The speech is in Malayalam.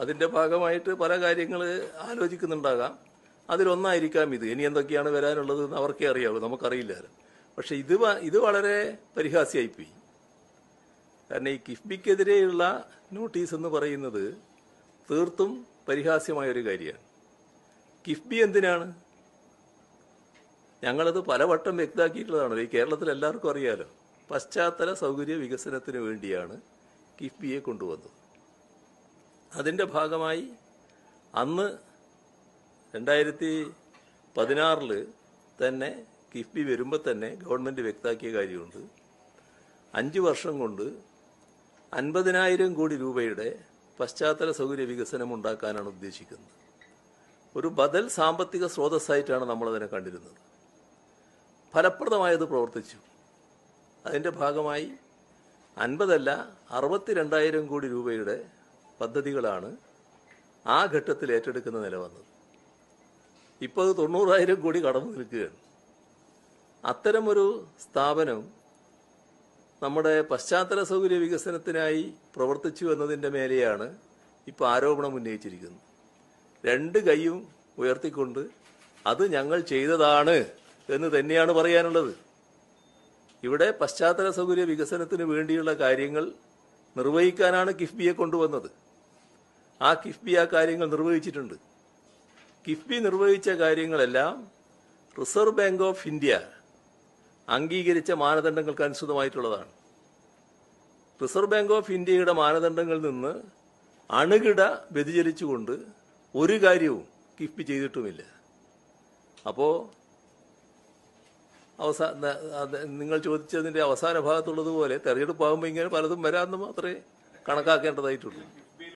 അതിന്റെ ഭാഗമായിട്ട് പല കാര്യങ്ങൾ ആലോചിക്കുന്നുണ്ടാകാം. അതിലൊന്നായിരിക്കാം ഇത്. ഇനി എന്തൊക്കെയാണ് വരാനുള്ളത് എന്ന് അവർക്കേ അറിയാവൂ. നമുക്കറിയില്ല പക്ഷെ ഇത് ഇത് വളരെ പരിഹാസ്യമായിപ്പോയി കാരണം ഈ കിഫ്ബിക്കെതിരെയുള്ള നോട്ടീസ് എന്ന് പറയുന്നത് തീർത്തും പരിഹാസ്യമായ ഒരു കാര്യമാണ്. കിഫ്ബി എന്തിനാണ്? ഞങ്ങളത് പലവട്ടം വ്യക്താക്കിയിട്ടുള്ളതാണ് ഈ കേരളത്തിൽ എല്ലാവർക്കും അറിയാലോ. പശ്ചാത്തല സൗകര്യ വികസനത്തിന് വേണ്ടിയാണ് കിഫ്ബിയെ കൊണ്ടുവന്നത്. അതിന്റെ ഭാഗമായി അന്ന് രണ്ടായിരത്തി പതിനാറിൽ തന്നെ കിഫ്ബി വരുമ്പോൾ തന്നെ ഗവൺമെന്റ് വ്യക്താക്കിയ കാര്യമുണ്ട്. അഞ്ച് വർഷം കൊണ്ട് അൻപതിനായിരം കോടി രൂപയുടെ പശ്ചാത്തല സൗകര്യ വികസനം ഉണ്ടാക്കാനാണ് ഉദ്ദേശിക്കുന്നത്. ഒരു ബദൽ സാമ്പത്തിക സ്രോതസ്സായിട്ടാണ് നമ്മളതിനെ കണ്ടിരുന്നത്. ഫലപ്രദമായത് പ്രവർത്തിച്ചു. അതിന്റെ ഭാഗമായി അൻപതല്ല അറുപത്തിരണ്ടായിരം കോടി രൂപയുടെ പദ്ധതികളാണ് ആ ഘട്ടത്തിൽ ഏറ്റെടുക്കുന്ന നില വന്നത്. ഇപ്പോൾ അത് തൊണ്ണൂറായിരം കോടി കടന്നു നിൽക്കുകയാണ്. അത്തരമൊരു സ്ഥാപനം നമ്മുടെ പശ്ചാത്തല സൗകര്യ വികസനത്തിനായി പ്രവർത്തിച്ചു എന്നതിന്റെ മേലെയാണ് ഇപ്പോൾ ആരോപണം ഉന്നയിച്ചിരിക്കുന്നത്. രണ്ട് കൈയും ഉയർത്തിക്കൊണ്ട് അത് ഞങ്ങൾ ചെയ്തതാണ് എന്ന് തന്നെയാണ് പറയാനുള്ളത്. ഇവിടെ പശ്ചാത്തല സൗകര്യ വികസനത്തിന് വേണ്ടിയുള്ള കാര്യങ്ങൾ നിർവഹിക്കാനാണ് കിഫ്ബിയെ കൊണ്ടുവന്നത്. ആ കിഫ്ബി ആ കാര്യങ്ങൾ നിർവഹിച്ചിട്ടുണ്ട്. കിഫ്ബി നിർവഹിച്ച കാര്യങ്ങളെല്ലാം റിസർവ് ബാങ്ക് ഓഫ് ഇന്ത്യ അംഗീകരിച്ച മാനദണ്ഡങ്ങൾക്ക് അനുസൃതമായിട്ടുള്ളതാണ്. റിസർവ് ബാങ്ക് ഓഫ് ഇന്ത്യയുടെ മാനദണ്ഡങ്ങളിൽ നിന്ന് അണുകിട വ്യതിചലിച്ചുകൊണ്ട് ഒരു കാര്യവും കിഫ്ബി ചെയ്തിട്ടുമില്ല. അപ്പോൾ അവസാന നിങ്ങൾ ചോദിച്ചതിന്റെ അവസാന ഭാഗത്തുള്ളതുപോലെ തെരഞ്ഞെടുപ്പാകുമ്പോൾ ഇങ്ങനെ പലതും വരാമെന്ന് മാത്രമേ കണക്കാക്കേണ്ടതായിട്ടുള്ളൂ.